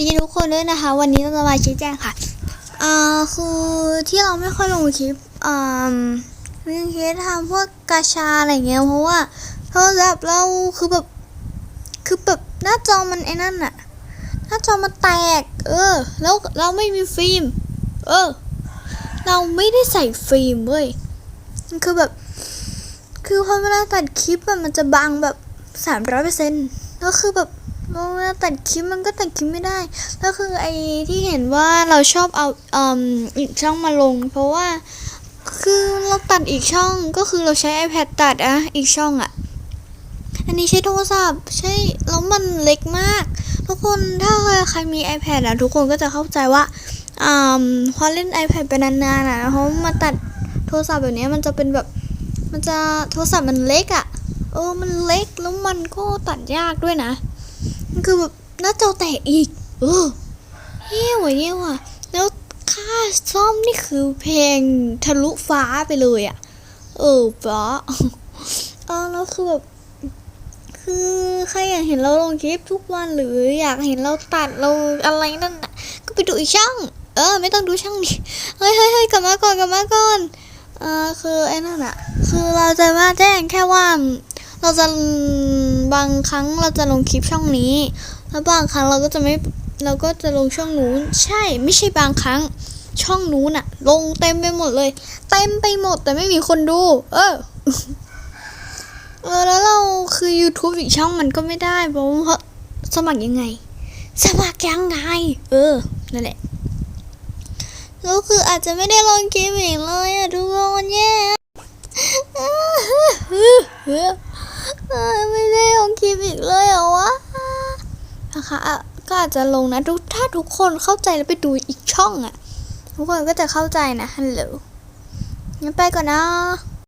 ดีทุกคนด้วยนะคะ วันนี้เราจะมาชี้แจงค่ะอ่าคือที่เราไม่ค่อยลงคลิปอ่าเรื่องคลิปทำพวกกาชาอะไรเงี้ยเพราะว่าโทรศัพท์เราคือแบบคือแบบหน้าจอมันไอ้นั่นอะหน้าจอมันแตก เออ แล้วเราไม่มีฟิล์ม เออ เราไม่ได้ใส่ฟิล์มเว้ยมันคือแบบ คือพอเวลาตัดคลิปมันจะบังแบบสามร้อยเปอร์เซ็นต์แล้วคือแบบ เวลาตัดคลิปมันก็ตัดคลิปไม่ได้ ก็คือไอ้ที่เห็นว่าเราชอบเอาอืมอีกช่องมาลง เพราะว่าคือเราตัดอีกช่องก็คือเราใช้ iPad ตัดอะอีกช่องอะอันนี้ใช้โทรศัพท์ใช่แล้วมันเล็กมาก ทุกคนถ้าใครมี iPad อะทุกคนก็จะเข้าใจว่าอืมพอเล่น iPad ไปนานๆอะเพราะมาตัดโทรศัพท์แบบนี้มันจะเป็นแบบมันจะโทรศัพท์มันเล็กอะเออมันเล็กแล้วมันก็ตัดยากด้วยนะ มันคือแบบหน้าจอแตกอีก เออเยี่ยว่ะเยี่ยว่ะแล้วค่าซ่อมนี่คือเพลงทะลุฟ้าไปเลยอะ่ะเออฟ้าเออแล้วคือแบบคือใครอยากเห็นเราลงคลิปทุกวันหรืออยากเห็นเราตัดเราอะไรนั่นน่ะก็ไปดูอีกช่อง เออ ไม่ต้องดูช่องนี้เฮ้ยเฮ้ยเฮ้ยกลับมาก่อนกลับมาก่อนเออคือไอ้นั่นอะคือเราจะมาแจ้งแค่ว่า เราจะบางครั้งเราจะลงคลิปช่องนี้ แล้วบางครั้งเราก็จะไม่เราก็จะลงช่องนู้น ใช่ ไม่ใช่บางครั้งช่องนู้นอะลงเต็มไปหมดเลย เต็มไปหมดแต่ไม่มีคนดู เออเออแล้วเราคือ YouTube อีกช่องมันก็ไม่ได้เพราะว่าสมัครยังไง สมัครยังไง เออนั่นแหละแล้วคืออาจจะไม่ได้ลงคลิปอีกเลยอะทุกคนแย่ไม่ได้ลงคลิป อีกเลยเหรอวะนะคะก็อาจจะลงนะทุกถ้าทุกคนเข้าใจแล้วไปดูอีกช่องอะ ทุกคนก็จะเข้าใจนะฮัลโหลงั้นไปก่อนนะ